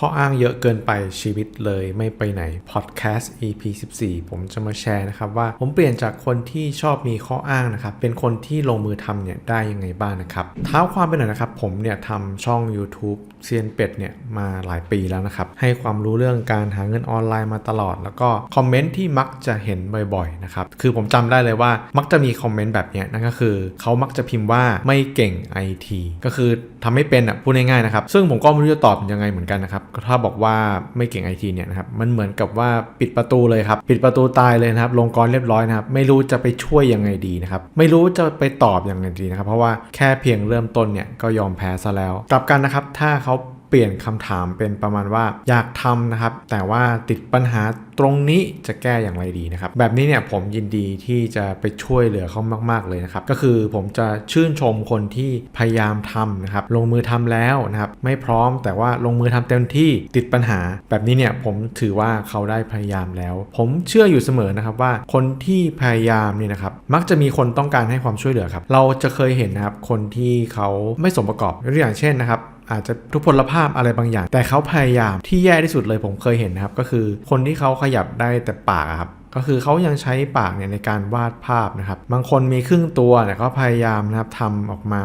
ข้ออ้างเยอะเกินไปชีวิตเลยไม่ไปไหน Podcast EP 14 ผมจะมาแชร์นะครับว่าผมเปลี่ยนจากคนที่ชอบมีข้ออ้างนะครับเป็นคนที่ลงมือทำเนี่ยได้ยังไงบ้างนะครับเท้าความไปหน่อยนะครับ ผมเนี่ยทำช่อง YouTube เซียนเป็ดเนี่ยมาหลายปีแล้วนะครับ ให้ความรู้เรื่องการหาเงินออนไลน์มาตลอด แล้วก็คอมเมนต์ที่มักจะเห็นบ่อยๆนะครับคือผมจำได้เลยว่ามักจะมีคอมเมนต์แบบเนี้ยนั่นก็คือเขามักจะพิมพ์ว่าไม่เก่ง IT ก็คือทำไม่เป็นอะพูดง่ายๆนะครับซึ่งผมก็ไม่รู้จะตอบยังไงเหมือนกันนะครับ ถ้าบอกว่าไม่เก่งไอทีเนี่ยนะครับมันเหมือนกับว่าปิดประตูเลยครับ ปิดประตูตายเลยนะครับ ลงกรเรียบร้อยนะครับ ไม่รู้จะไปช่วยยังไงดีนะครับ ไม่รู้จะไปตอบยังไงดีนะครับ เพราะว่าแค่เพียงเริ่มต้นเนี่ยก็ยอมแพ้ซะแล้วกลับกันนะครับ ถ้าเขา เปลี่ยนคำถามเป็นประมาณว่าอยากทำนะครับ แต่ว่าติดปัญหาตรงนี้จะแก้อย่างไรดีนะครับ แบบนี้เนี่ยผมยินดีที่จะไปช่วยเหลือเขามาก ๆ เลยนะครับ ก็คือผมจะชื่นชมคนที่พยายามทำนะครับ ลงมือทำแล้วนะครับ ไม่พร้อมแต่ว่าลงมือทำเต็มที่ติดปัญหา แบบนี้เนี่ยผมถือว่าเขาได้พยายามแล้ว ผมเชื่ออยู่เสมอนะครับว่าคนที่พยายามเนี่ยนะครับ มักจะมีคนต้องการให้ความช่วยเหลือครับ เราจะเคยเห็นนะครับคนที่เขาไม่สมประกอบยกตัวอย่างเช่นนะครับ อาจจะทุพพลภาพอะไรบางอย่าง แต่เขาพยายามที่แย่ที่สุดเลยผมเคยเห็นนะครับ ก็คือคนที่เขาขยับได้แต่ปากครับก็คือเขายังใช้ปากเนี่ยในการวาดภาพนะครับ บางคนมีครึ่งตัวแต่ก็พยายามนะครับทำออกมา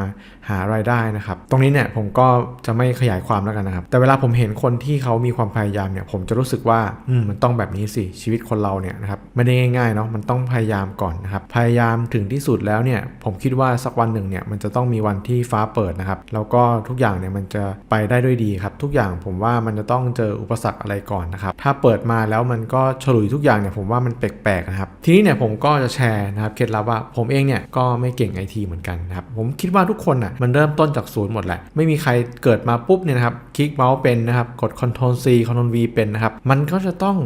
หารายได้นะครับ ตรงนี้เนี่ยผมก็จะไม่ขยายความแล้วกันนะครับ แต่เวลาผมเห็นคนที่เขามีความพยายามเนี่ย ผมจะรู้สึกว่าอืมมันต้องแบบนี้สิชีวิตคนเราเนี่ยนะครับไม่ได้ง่ายๆเนาะมันต้องพยายามก่อนนะครับ พยายามถึงที่สุดแล้วเนี่ย ผมคิดว่าสักวันหนึ่งเนี่ยมันจะต้องมีวันที่ฟ้าเปิดนะครับ แล้วก็ทุกอย่างเนี่ยมันจะไปได้ด้วยดีครับ ทุกอย่างผมว่ามันจะต้องเจออุปสรรคอะไรก่อนนะครับ ถ้าเปิดมาแล้วมันก็ฉลุยทุกอย่างเนี่ยผมว่ามันแปลกๆนะครับ ทีนี้เนี่ยผมก็จะแชร์นะครับเคล็ดลับว่าผมเองเนี่ยก็ไม่เก่งไอทีเหมือนกันนะครับ ผมคิดว่าทุกคนอะมันเริ่มต้นจากศูนย์หมดแหละ ไม่มีใครเกิดมาปุ๊บเนี่ยนะครับ คลิกเมาส์เป็นนะครับ กด Ctrl C Ctrl V เป็นนะครับ มันก็จะต้อง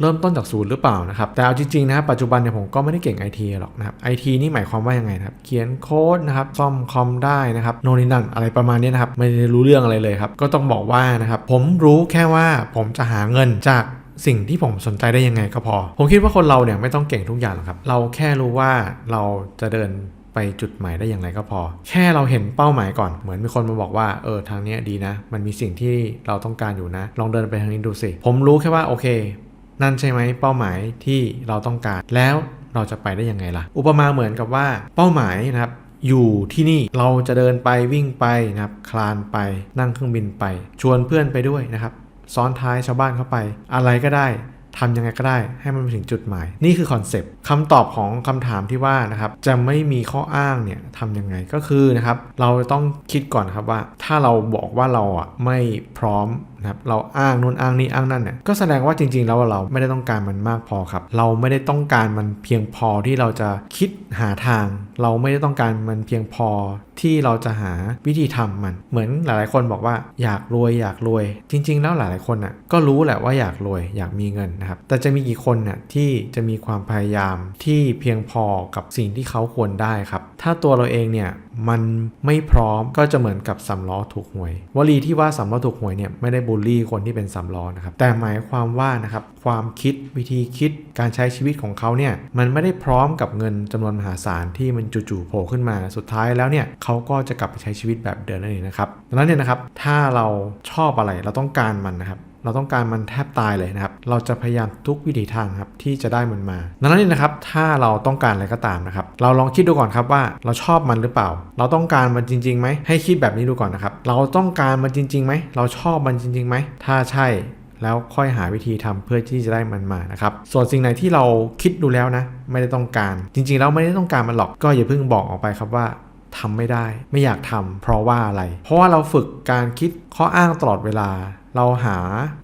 เริ่มต้นจากศูนย์หรือเปล่านะครับ แต่เอาจริงๆนะครับปัจจุบันเนี่ยผมก็ไม่ได้เก่ง IT หรอกนะครับ IT นี่หมายความว่ายังไงนะครับ เขียนโค้ดนะครับ ซ่อมคอมได้นะครับ โน่นนี่นั่นอะไรประมาณนี้นะครับ ไม่ได้รู้เรื่องอะไรเลยครับ ก็ต้องบอกว่านะครับ ผมรู้แค่ว่าผมจะหาเงินจากสิ่งที่ผมสนใจได้ยังไงก็พอ ผมคิดว่าคนเราเนี่ยไม่ต้องเก่งทุกอย่างหรอกครับ เราแค่รู้ว่าเราจะเดิน ไปจุดหมายได้อย่างไรก็พอ แค่เราเห็นเป้าหมายก่อน เหมือนมีคนมาบอกว่าเออทางนี้ดีนะ มันมีสิ่งที่เราต้องการอยู่นะ ลองเดินไปทางนี้ดูสิ ผมรู้แค่ว่าโอเค นั่นใช่ไหมเป้าหมายที่เราต้องการ แล้วเราจะไปได้ยังไงล่ะ อุปมาเหมือนกับว่าเป้าหมายนะครับอยู่ที่นี่เราจะเดินไปวิ่งไปนะครับคลานไปนั่งเครื่องบินไป ชวนเพื่อนไปด้วยนะครับซ้อนท้ายชาวบ้านเข้าไป อะไรก็ได้ ทำยังไงก็ได้ให้มันไปถึงจุดหมาย นี่คือคอนเซปต์คำตอบของคำถามที่ว่านะครับจะไม่มีข้ออ้างเนี่ยทำยังไงก็คือนะครับเราต้องคิดก่อนครับว่าถ้าเราบอกว่าเราอะไม่พร้อมนะครับเราอ้างนู่นอ้างนี่อ้างนั่นเนี่ยก็แสดงว่าจริงๆแล้วเราไม่ได้ต้องการมันมากพอครับ เราไม่ได้ต้องการมันเพียงพอที่เราจะคิดหาทาง เราไม่ได้ต้องการมันเพียงพอ ที่เราจะหาวิธีทำมัน เหมือนหลายๆคนบอกว่าอยากรวยอยากรวย จริง ๆ แล้วหลายๆคนอะก็รู้แหละว่าอยากรวยอยากมีเงินนะครับ แต่จะมีกี่คนน่ะที่จะมีความพยายามที่เพียงพอกับสิ่งที่เขาควรได้ครับ ถ้าตัวเราเองเนี่ย มันไม่พร้อมก็จะเหมือนกับสำล้อถูกหวย วลีที่ว่าสำล้อถูกหวยเนี่ยไม่ได้บูลลี่คนที่เป็นสำล้อนะครับแต่หมายความว่านะครับความคิดวิธีคิดการใช้ชีวิตของเขาเนี่ยมันไม่ได้พร้อมกับเงินจำนวนมหาศาลที่มันจู่ๆโผล่ขึ้นมาสุดท้ายแล้วเนี่ยเขาก็จะกลับไปใช้ชีวิตแบบเดิมนั่นเองนะครับดังนั้นเนี่ยนะครับถ้าเราชอบอะไรเราต้องการมันนะครับ เราต้องการมันแทบตายเลยนะครับ เราจะพยายามทุกวิถีทางครับที่จะได้มันมา ดังนั้นนี่นะครับ ถ้าเราต้องการอะไรก็ตามนะครับ เราลองคิดดูก่อนครับว่าเราชอบมันหรือเปล่า เราต้องการมันจริงๆไหม ให้คิดแบบนี้ดูก่อนนะครับ เราต้องการมันจริงๆไหม เราชอบมันจริงๆไหม ถ้าใช่แล้วค่อยหาวิธีทำเพื่อที่จะได้มันมานะครับ ส่วนสิ่งไหนที่เราคิดดูแล้วนะ ไม่ได้ต้องการ จริงๆแล้วไม่ได้ต้องการมันหรอก ก็อย่าเพิ่งบอกออกไปครับว่าทำไม่ได้ ไม่อยากทำเพราะว่าอะไร เพราะว่าเราฝึกการคิดข้ออ้างตลอดเวลา เราหา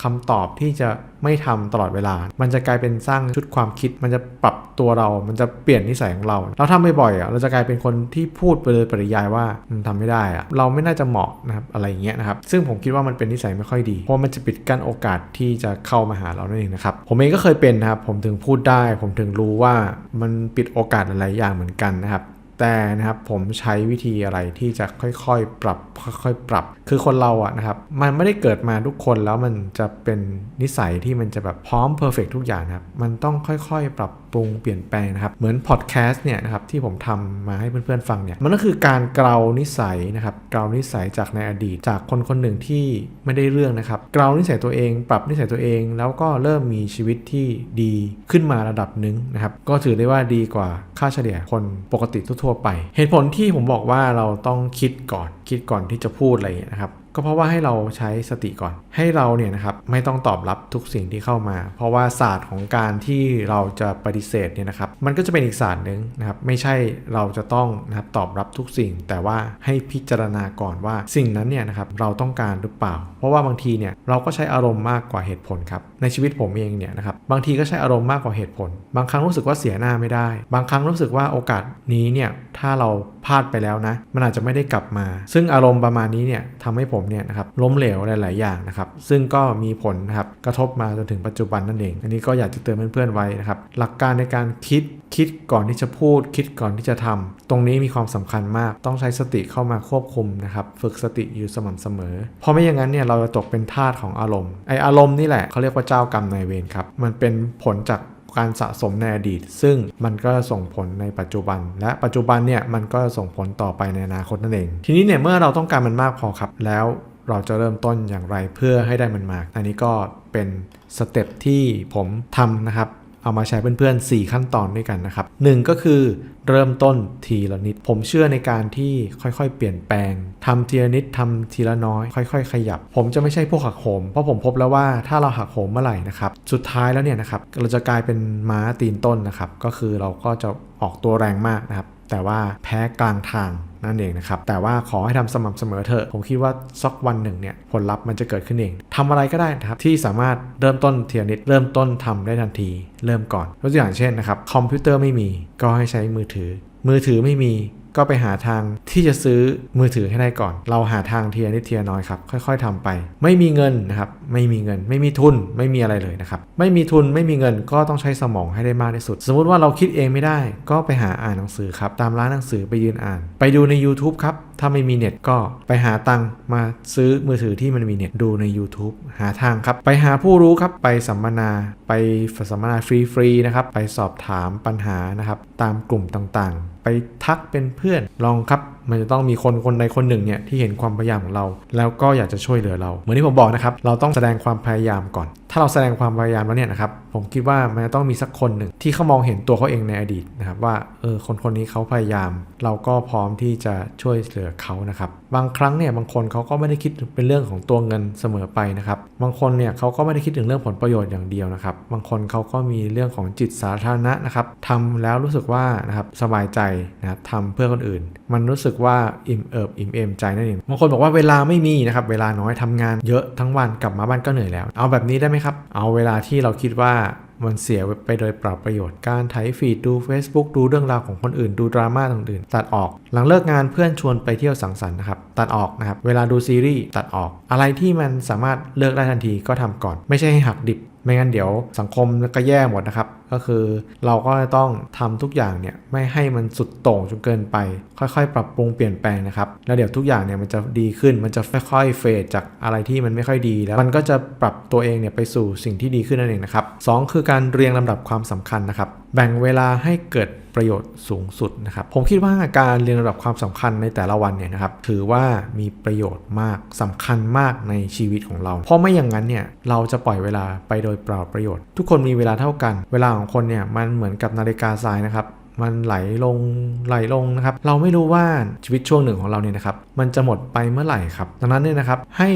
คำตอบที่จะไม่ทำตลอดเวลา มันจะกลายเป็นสร้างชุดความคิด มันจะปรับตัวเรา มันจะเปลี่ยนนิสัยของเรา เราทำบ่อยๆอะเราจะกลายเป็นคนที่พูดไปเลยปริยายว่ามันทำไม่ได้อะเราไม่น่าจะเหมาะนะครับอะไรอย่างเงี้ยนะครับ ซึ่งผมคิดว่ามันเป็นนิสัยไม่ค่อยดี เพราะมันจะปิดกั้นโอกาสที่จะเข้ามาหาเรานั่นเองนะครับ ผมเองก็เคยเป็นนะครับ ผมถึงพูดได้ ผมถึงรู้ว่ามันปิดโอกาสหลายอย่างเหมือนกันนะครับแต่นะครับผมใช้วิธีอะไรที่จะค่อยๆ ปรับค่อยๆ ปรับ คือคนเราอะนะครับ มันไม่ได้เกิดมาทุกคนแล้วมันจะเป็นนิสัยที่มันจะแบบพร้อมเพอร์เฟกทุกอย่างนะครับ มันต้องค่อยๆ ปรับปรุงเปลี่ยนแปลงนะครับ เหมือนพอดแคสต์เนี่ยนะครับที่ผมทำมาให้เพื่อนๆฟังเนี่ย มันก็คือการเกลานิสัยนะครับ เกลานิสัยจากในอดีต จากคนคนหนึ่งที่ไม่ได้เรื่องนะครับ เกลานิสัยตัวเอง ปรับนิสัยตัวเอง แล้วก็เริ่มมีชีวิตที่ดีขึ้นมาระดับหนึ่งนะครับ ก็ถือได้ว่าดีกว่าค่าเฉลี่ยคนปกติทั่วๆไป เหตุผลที่ผมบอกว่าเราต้องคิดก่อนคิดก่อนที่จะพูดอะไรอย่างเงี้ยนะครับ ก็เพราะว่าให้เราใช้สติก่อน ให้เราเนี่ยนะครับไม่ต้องตอบรับทุกสิ่งที่เข้ามา เพราะว่าศาสตร์ของการที่เราจะปฏิเสธเนี่ยนะครับ มันก็จะเป็นอีกศาสตร์หนึ่งนะครับไม่ใช่เราจะต้องนะครับตอบรับทุกสิ่ง แต่ว่าให้พิจารณาก่อนว่าสิ่งนั้นเนี่ยนะครับเราต้องการหรือเปล่า เพราะว่าบางทีเนี่ยเราก็ใช้อารมณ์มากกว่าเหตุผลครับในชีวิตผมเองเนี่ยนะครับบางทีก็ใช้อารมณ์มากกว่าเหตุผล บางครั้งรู้สึกว่าเสียหน้าไม่ได้ บางครั้งรู้สึกว่าโอกาสนี้เนี่ยถ้าเราพลาดไปแล้วนะมันอาจจะไม่ได้กลับมา ซึ่งอารมณ์ประมาณนี้เนี่ยทำให้ผมเนี่ยนะครับล้มเหลวหลาย ๆ อย่างนะครับซึ่งก็มีผลนะครับกระทบมาจนถึงปัจจุบันนั่นเอง อันนี้ก็อยากจะเตือนเพื่อน ๆ ไว้นะครับหลักการในการคิดคิดก่อนที่จะพูด คิดก่อนที่จะทำตรงนี้มีความสำคัญมาก ต้องใช้สติเข้ามาควบคุมนะครับฝึกสติอยู่สม่ำเสมอ เพราะไม่อย่างนั้นเนี่ยเราจะตกเป็นทาสของอารมณ์ไออารมณ์นี่แหละเขาเรียกว่าเจ้ากรรมนายเวรครับมันเป็นผลจาก การสะสมในอดีต ซึ่งมันก็ส่งผลในปัจจุบัน และปัจจุบันเนี่ยมันก็ส่งผลต่อไปในอนาคตนั่นเอง ทีนี้เนี่ยเมื่อเราต้องการมันมากพอครับ แล้วเราจะเริ่มต้นอย่างไรเพื่อให้ได้มันมาก อันนี้ก็เป็นสเต็ปที่ผมทำนะครับ เอามาใช้เพื่อนๆ 4 ขั้นตอนด้วยกันนะครับ 1 ก็คือเริ่มต้นทีละนิด ผมเชื่อในการที่ค่อยๆ เปลี่ยนแปลงทำทีละนิดทำทีละน้อย ค่อย ๆ ขยับ ผมจะไม่ใช่พวกหักโหม เพราะผมพบแล้วว่าถ้าเราหักโหมเมื่อไหร่นะครับ สุดท้ายแล้วเนี่ยนะครับ เราจะกลายเป็นม้าตีนต้นนะครับ ก็คือเราก็จะออกตัวแรงมากนะครับ แต่ว่าแพ้กลางทางนั่นเองนะครับ แต่ว่าขอให้ทำสม่ำเสมอเถอะ ผมคิดว่าสักวันหนึ่งเนี่ยผลลัพธ์มันจะเกิดขึ้นเองทำอะไรก็ได้นะครับ ที่สามารถเริ่มต้นเทียนิดเริ่มต้นทำได้ทันที เริ่มก่อนยกตัวอย่างเช่นนะครับ คอมพิวเตอร์ไม่มีก็ให้ใช้มือถือ มือถือไม่มี ก็ไปหาทางที่จะซื้อมือถือให้ได้ก่อน เราหาทางเทียนิดเทียน้อยครับค่อยๆทำไป ไม่มีเงินนะครับไม่มีเงิน ไม่มีทุนไม่มีอะไรเลยนะครับไม่มีทุนไม่มีเงินก็ต้องใช้สมองให้ได้มากที่สุด สมมุติว่าเราคิดเองไม่ได้ ก็ไปหาอ่านหนังสือครับตามร้านหนังสือไปยืนอ่าน ไปดูใน YouTube ครับถ้าไม่มีเน็ตก็ไปหาตังมาซื้อมือถือที่มันมีเน็ตดูใน YouTube หาทางครับ ไปหาผู้รู้ครับไปสัมมนาไปสัมมนาฟรีๆนะครับไปสอบถามปัญหานะครับตามกลุ่มต่างๆ ไปทักเป็นเพื่อนลองครับ มันจะต้องมีคนคนใดคนหนึ่งเนี่ยที่เห็นความพยายามของเรา แล้วก็อยากจะช่วยเหลือเรา เหมือนที่ผมบอกนะครับ เราต้องแสดงความพยายามก่อนาเราแสดงความพยายามแล้วเนี่ยนะครับ ผมคิดว่ามันจะต้องมีสักคนหนึ่งที่เขามองเห็นตัวเขาเองในอดีตนะครับว่าเออคนคนนี้เขาพยายาม เราก็พร้อมที่จะช่วยเหลือเขานะครับ บางครั้งเนี่ยบางคนเขาก็ไม่ได้คิดเป็นเรื่องของตัวเงินเสมอไปนะครับ บางคนเนี่ยเขาก็ไม่ได้คิดถึงเรื่องผลประโยชน์อย่างเดียวนะครับ บางคนเขาก็มีเรื่องของจิตสาธารณะนะครับทำแล้วรู้สึกว่านะครับสบายใจนะครับทำเพื่อคนอื่น มันรู้สึกว่าอิ่มเอิบอิ่มเอมใจนั่นเองบางคนบอกว่าเวลาไม่มีนะครับเวลาน้อยทำงานเยอะทั้งวันกลับมาบ้านก็เหนื่อยแล้ว เอาแบบนี้ได้ไหมครับเอาเวลาที่เราคิดว่ามันเสียไปโดยเปล่าประโยชน์การไถฟีดดู Facebook ดูเรื่องราวของคนอื่นดูดราม่าต่างๆตัดออก หลังเลิกงานเพื่อนชวนไปเที่ยวสังสรรค์นะครับตัดออกนะครับเวลาดูซีรีส์ตัดออก อะไรที่มันสามารถเลิกได้ทันทีก็ทำก่อน ไม่ใช่ให้หักดิบ ไม่งั้นเดี๋ยวสังคมก็แย่หมดนะครับก็คือเราก็ต้องทำทุกอย่างเนี่ยไม่ให้มันสุดโต่งจนเกินไป ค่อยๆ ปรับปรุงเปลี่ยนแปลงนะครับ แล้วเดี๋ยวทุกอย่างเนี่ยมันจะดีขึ้นมันจะค่อยๆเฟดจากอะไรที่มันไม่ค่อยดี แล้วมันก็จะปรับตัวเองเนี่ยไปสู่สิ่งที่ดีขึ้นนั่นเองนะครับสองคือการเรียงลำดับความสำคัญนะครับ แบ่งเวลาให้เกิดประโยชน์สูงสุดนะครับ ผมคิดว่าการเรียงลำดับความสำคัญในแต่ละวันเนี่ยนะครับ ถือว่ามีประโยชน์มากสำคัญมากในชีวิตของเรา เพราะไม่อย่างนั้นเนี่ยเราจะปล่อยเวลาไปโดยเปล่าประโยชน์ ทุกคนมีเวลาเท่ากัน เวลาของคนเนี่ยมันเหมือนกับนาฬิกาทรายนะครับมันไหลลงไหลลงนะครับ เราไม่รู้ว่าชีวิตช่วงหนึ่งของเราเนี่ยนะครับ มันจะหมดไปเมื่อไหร่ครับ ดังนั้นเนี่ยนะครับ ให้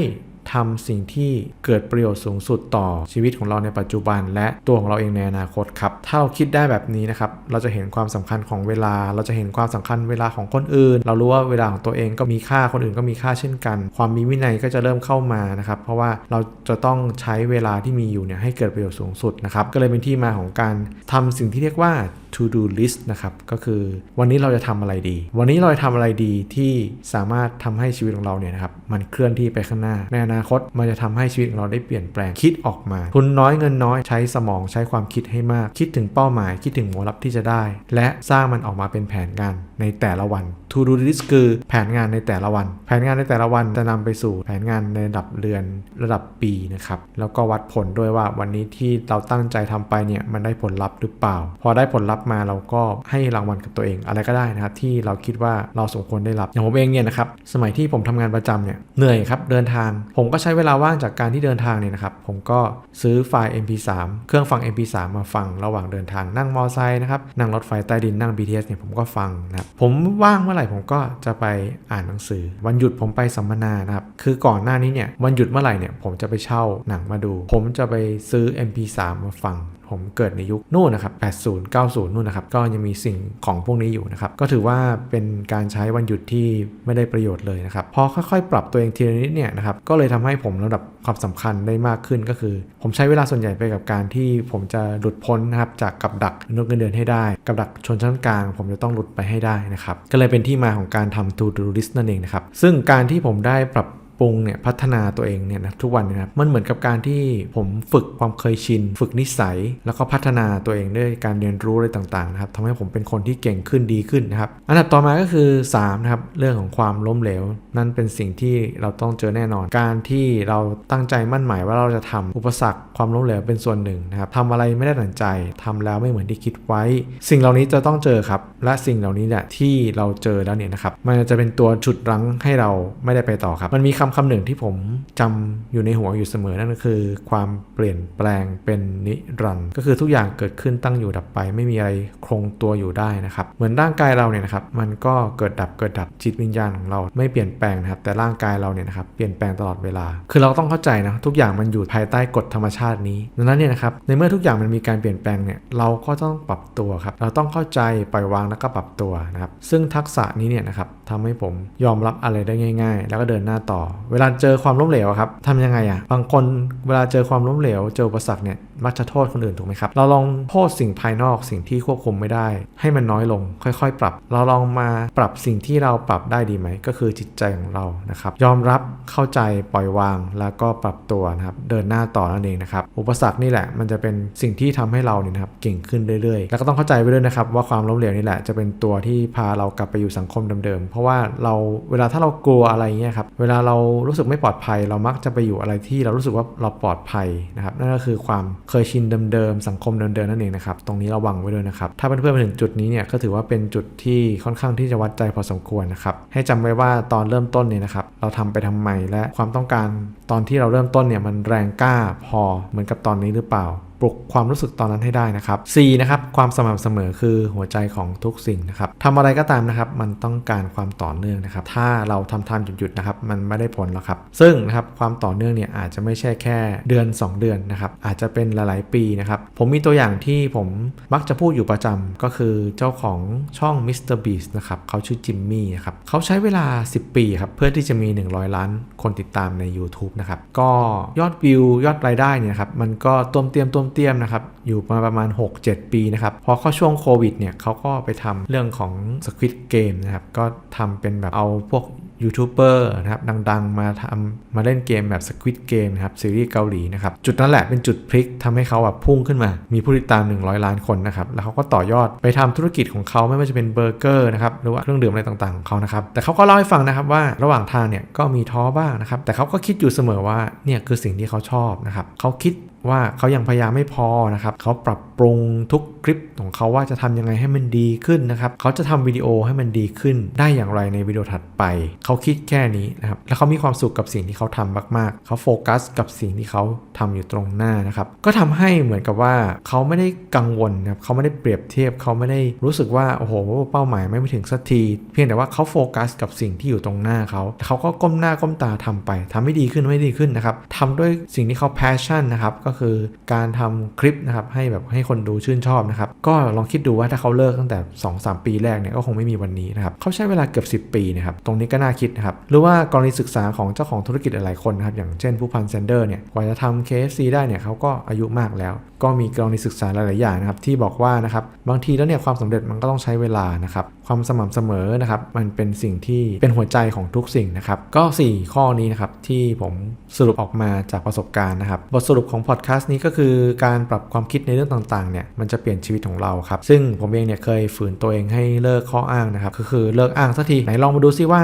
ทำสิ่งที่เกิดประโยชน์สูงสุดต่อชีวิตของเราในปัจจุบัน และตัวของเราเองในอนาคตครับ ถ้าเราคิดได้แบบนี้นะครับ เราจะเห็นความสำคัญของเวลา เราจะเห็นความสำคัญเวลาของคนอื่น เรารู้ว่าเวลาของตัวเองก็มีค่า คนอื่นก็มีค่าเช่นกัน ความมีวินัยก็จะเริ่มเข้ามานะครับ เพราะว่าเราจะต้องใช้เวลาที่มีอยู่เนี่ยให้เกิดประโยชน์สูงสุดนะครับ ก็เลยเป็นที่มาของการทำสิ่งที่เรียกว่า to do list นะครับก็คือวันนี้เราจะทำอะไรดี วันนี้เราจะทำอะไรดีที่สามารถทำให้ชีวิตของเราเนี่ยนะครับมันเคลื่อนที่ไปข้างหน้า ในอนาคตมันจะทำให้ชีวิตของเราได้เปลี่ยนแปลงคิดออกมา ทุนน้อยเงินน้อยใช้สมองใช้ความคิดให้มาก คิดถึงเป้าหมายคิดถึงผลลัพธ์ที่จะได้ และสร้างมันออกมาเป็นแผนงานในแต่ละวัน to do list คือแผนงานในแต่ละวัน แผนงานในแต่ละวันจะนำไปสู่แผนงานในระดับเดือนระดับปีนะครับแล้วก็วัดผลด้วยว่าวันนี้ที่เราตั้งใจทำไปเนี่ยมันได้ผลลัพธ์หรือเปล่า พอได้ผลลัพธ์มาเราก็ให้รางวัลกับตัวเองอะไรก็ได้นะครับ ที่เราคิดว่าเราสมควรได้รับอย่างผมเองเนี่ยนะครับสมัยที่ผมทำงานประจำเนี่ยเหนื่อยครับเดินทาง ผมก็ใช้เวลาว่างจากการที่เดินทางเนี่ยนะครับผมก็ซื้อไฟล์ MP3 เครื่องฟัง MP3 มาฟังระหว่างเดินทางนั่งมอไซค์นะครับนั่งรถไฟใต้ดินนั่ง BTS เนี่ยผมก็ฟังนะครับผมว่างเมื่อไหร่ผมก็จะไปอ่านหนังสือ วันหยุดผมไปสัมมนานะครับคือก่อนหน้านี้เนี่ยวันหยุดเมื่อไหร่เนี่ยผมจะไปเช่าหนังมาดู ผมจะไปซื้อ MP3 มาฟัง ผมเกิดในยุคนู่นนะครับ 80 90 นู่นนะครับ ก็ยังมีสิ่งของพวกนี้อยู่นะครับ ก็ถือว่าเป็นการใช้วันหยุดที่ไม่ได้ประโยชน์เลยนะครับ พอค่อยๆ ปรับตัวเองทีละนิดเนี่ยนะครับ ก็เลยทำให้ผมระดับความสำคัญได้มากขึ้นก็คือ ผมใช้เวลาส่วนใหญ่ไปกับการที่ผมจะหลุดพ้นนะครับจากกับดักนกเงินเดือนให้ได้ กับดักชนชั้นกลาง ผมจะต้องหลุดไปให้ได้นะครับ ก็เลยเป็นที่มาของการทำ to do list นั่นเองนะครับ ซึ่งการที่ผมได้ปรับ ปรุงเนี่ยพัฒนาตัวเองเนี่ยนะทุกวันนะครับมันเหมือนกับการที่ผมฝึกความเคยชิน ฝึกนิสัย แล้วก็พัฒนาตัวเองด้วยการเรียนรู้อะไรต่างๆนะครับทำให้ผมเป็นคนที่เก่งขึ้นดีขึ้นนะครับอันดับต่อมาก็คือ3นะครับเรื่องของความล้มเหลว นั่นเป็นสิ่งที่เราต้องเจอแน่นอน การที่เราตั้งใจมั่นหมายว่าเราจะทำอุปสรรคความล้มเหลวเป็นส่วนหนึ่งนะครับทำอะไรไม่ได้ดั่งใจทำแล้วไม่เหมือนที่คิดไว้ สิ่งเหล่านี้จะต้องเจอครับและสิ่งเหล่านี้แหละที่เราเจอแล้วเนี่ยนะครับมันจะเป็นตัวฉุดรั้งให้เราไม่ได้ไปต่อครับ มันมีคำคำหนึ่งที่ผมจำอยู่ในหัวอยู่เสมอนั่นก็คือ ความเปลี่ยนแปลงเป็นนิรันดร์ก็คือทุกอย่างเกิดขึ้นตั้งอยู่ดับไป ไม่มีอะไรคงตัวอยู่ได้นะครับ เหมือนร่างกายเราเนี่ยนะครับ มันก็เกิดดับเกิดดับจิตวิญญาณของเราไม่เปลี่ยนแปลงนะครับ แต่ร่างกายเราเนี่ยนะครับเปลี่ยนแปลงตลอดเวลา คือเราต้องเข้าใจนะทุกอย่างมันอยู่ภายใต้กฎธรรมชาตินี้ดังนั้นเนี่ยนะครับในเมื่อทุกอย่างมันมีการเปลี่ยนแปลงเนี่ยเราก็ต้องปรับตัวครับเราต้องเข้าใจปล่อยวางแล้วก็ปรับตัวนะครับซึ่งทักษะนี้เนี่ยนะครับ ทำให้ผมยอมรับอะไรได้ง่าย ๆ แล้วก็เดินหน้าต่อ เวลาเจอความล้มเหลวครับทำยังไงอะบางคนเวลาเจอความล้มเหลว เจออุปสรรคเนี่ย มักจะโทษคนอื่นถูกไหมครับ เราลองโทษสิ่งภายนอกสิ่งที่ควบคุมไม่ได้ ให้มันน้อยลง ค่อย ๆ ปรับ เราลองมาปรับสิ่งที่เราปรับได้ดีไหม ก็คือจิตใจของเรานะครับ ยอมรับเข้าใจปล่อยวางแล้วก็ปรับตัวนะครับ เดินหน้าต่อนั่นเองนะครับ อุปสรรคนี่แหละ มันจะเป็นสิ่งที่ทำให้เราเนี่ยนะครับเก่งขึ้นเรื่อยๆ แล้วก็ต้องเข้าใจไว้ด้วยนะครับว่าความล้มเหลวนี่แหละจะเป็นตัวที่พาเรากลับไปอยู่สังคมเดิมๆ เพราะว่าเราเวลาถ้าเรากลัวอะไรเงี้ยครับ เวลาเรารู้สึกไม่ปลอดภัย เรามักจะไปอยู่อะไรที่เรารู้สึกว่าเราปลอดภัยนะครับ นั่นก็คือความเคยชินเดิมๆสังคมเดิมๆนั่นเองนะครับตรงนี้ระวังไว้ด้วยนะครับถ้าเพื่อนๆมาถึงจุดนี้เนี่ยก็ถือว่าเป็นจุดที่ค่อนข้างที่จะวัดใจพอสมควรนะครับให้จำไว้ว่าตอนเริ่มต้นเนี่ยนะครับเราทำไปทำไมและความต้องการตอนที่เราเริ่มต้นเนี่ยมันแรงกล้าพอเหมือนกับตอนนี้หรือเปล่า ปลุกความรู้สึกตอนนั้นให้ได้นะครับ C นะครับความสม่ำเสมอคือหัวใจของทุกสิ่งนะครับทำอะไรก็ตามนะครับ มันต้องการความต่อเนื่องนะครับ ถ้าเราทำทำหยุดๆนะครับ มันไม่ได้ผลหรอกครับ ซึ่งนะครับความต่อเนื่องเนี่ยอาจจะไม่ใช่แค่เดือน 2 เดือนนะครับ อาจจะเป็นหลายๆปีนะครับ ผมมีตัวอย่างที่ผมมักจะพูดอยู่ประจำก็คือเจ้าของช่อง Mr. Beast นะครับเขาชื่อจิมมี่นะครับเขาใช้เวลา 10 ปีครับเพื่อที่จะมี 100 ล้าน คนติดตามใน YouTube นะครับ ก็ยอดวิวยอดรายได้เนี่ยครับ มันก็ต้มเตียมต้มเตียมนะครับ อยู่มาประมาณ 6-7 ปีนะครับ พอเข้าช่วงโควิดเนี่ยเขาก็ไปทำเรื่องของ Squid Game นะครับ ก็ทำเป็นแบบเอาพวก ยูทูบเบอร์นะครับดังๆ มาทำมาเล่นเกมแบบ Squid Game นะครับซีรีส์เกาหลีนะครับจุดนั้นแหละเป็นจุดพลิกทำให้เขาแบบพุ่งขึ้นมา มีผู้ติดตาม 100 ล้านคนนะครับแล้วเขาก็ต่อยอดไปทำธุรกิจของเขาไม่ว่าจะเป็นเบอร์เกอร์นะครับหรือว่าเครื่องดื่มอะไรต่างๆของเขานะครับแต่เขาก็เล่าให้ฟังนะครับว่าระหว่างทางเนี่ยก็มีท้อบ้างนะครับแต่เขาก็คิดอยู่เสมอว่าเนี่ยคือสิ่งที่เขาชอบนะครับเขาคิด ว่าเขายังพยายามไม่พอนะครับเขาปรับปรุงทุกคลิปของเขาว่าจะทำยังไงให้มันดีขึ้นนะครับเขาจะทำวิดีโอให้มันดีขึ้น ได้อย่างไรในวิดีโอถัดไป เขาคิดแค่นี้นะครับแล้วเขามีความสุขกับสิ่งที่เขาทำมากๆ เขาโฟกัสกับสิ่งที่เขาทำอยู่ตรงหน้านะครับก็ทำให้เหมือนกับว่าเขาไม่ได้กังวลนะครับเขาไม่ได้เปรียบเทียบเขาไม่ได้รู้สึกว่าโอ้โหเป้าหมายไม่ไปถึงสักทีเพียงแต่ว่าเขาโฟกัสกับสิ่งที่อยู่ตรงหน้าเขาเขาก็ก้มหน้าก้มตาทำไปทำให้ดีขึ้นไม่ดีขึ้นนะครับทำด้วยสิ่งที่เขา passion นะครับก็ก็คือการทำคลิปนะครับให้แบบให้คนดูชื่นชอบนะครับก็ลองคิดดูว่าถ้าเขาเลิกตั้งแต่ 2-3 ปีแรกเนี่ยก็คงไม่มีวันนี้นะครับเขาใช้เวลาเกือบ 10 ปีนะครับตรงนี้ก็น่าคิดนะครับหรือว่ากรณีศึกษาของเจ้าของธุรกิจหลายคนนะครับอย่างเช่นผู้พันแซนเดอร์เนี่ยกว่าจะทำ KFC ได้เนี่ยเขาก็อายุมากแล้ว ก็มีกรณีศึกษาหลาย ๆ อย่างนะครับที่บอกว่านะครับบางทีแล้วเนี่ยความสำเร็จมันก็ต้องใช้เวลานะครับความสม่ำเสมอนะครับมันเป็นสิ่งที่เป็นหัวใจของทุกสิ่งนะครับก็ 4 ข้อนี้นะครับที่ผมสรุปออกมาจากประสบการณ์นะครับบทสรุปของพอดแคสต์นี้ก็คือการปรับความคิดในเรื่องต่างๆเนี่ยมันจะเปลี่ยนชีวิตของเราครับ ซึ่งผมเองเนี่ยเคยฝืนตัวเองให้เลิกข้ออ้างนะครับก็คือเลิกอ้างสักทีไหนลองมาดูซิว่า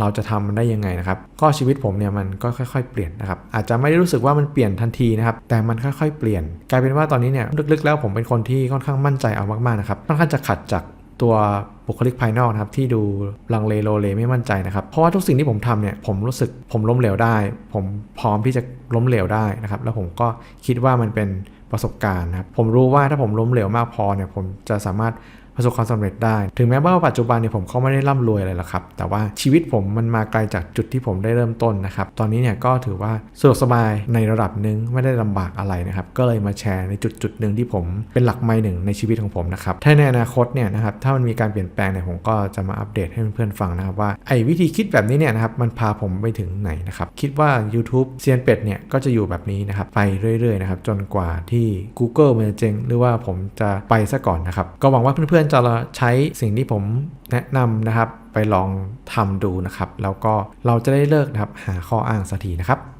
เราจะทำมันได้ยังไงนะครับก็ชีวิตผมเนี่ยมันก็ค่อยๆ เปลี่ยนนะครับอาจจะไม่ได้รู้สึกว่ามันเปลี่ยนทันทีนะครับแต่มันค่อยๆเปลี่ยน กลายเป็นว่าตอนนี้เนี่ยลึกๆ แล้วผมเป็นคนที่ค่อนข้างมั่นใจเอามากๆนะครับค่อนข้างจะขัดจากตัว บุคลิกภายนอกนะครับที่ดูลังเลโลเลไม่มั่นใจนะครับ เพราะว่าทุกสิ่งที่ผมทำเนี่ยผมรู้สึกผมล้มเหลวได้ ผมพร้อมที่จะล้มเหลวได้นะครับ แล้วผมก็คิดว่ามันเป็นประสบการณ์นะครับผมรู้ว่าถ้าผมล้มเหลวมากพอเนี่ยผมจะสามารถ ประสบความสำเร็จได้ ถึงแม้ว่าปัจจุบันเนี่ยผมก็ไม่ได้ร่ำรวยอะไรหรอกครับ แต่ว่าชีวิตผมมันมาไกลจากจุดที่ผมได้เริ่มต้นนะครับ ตอนนี้เนี่ยก็ถือว่าสะดวกสบายในระดับหนึ่งไม่ได้ลำบากอะไรนะครับ ก็เลยมาแชร์ในจุดจุดหนึ่งที่ผมเป็นหลักไม้หนึ่งในชีวิตของผมนะครับ ถ้าในอนาคตเนี่ยนะครับ ถ้ามันมีการเปลี่ยนแปลงเนี่ยผมก็จะมาอัปเดตให้เพื่อนๆฟังนะครับว่าไอ้วิธีคิดแบบนี้เนี่ยนะครับมันพาผมไปถึงไหนนะครับคิดว่า YouTube เซียนเป็ดเนี่ยก็จะอยู่แบบนี้นะครับไปเรื่อยๆนะครับจนกว่าที่ Google มันจะเจงหรือว่าผมจะไปซะก่อนนะครับก็หวังว่าเพื่อนจะใช้สิ่งที่ผมแนะนำนะครับ ไปลองทำดูนะครับ แล้วก็เราจะได้เลิกนะครับหาข้ออ้างสักทีนะครับ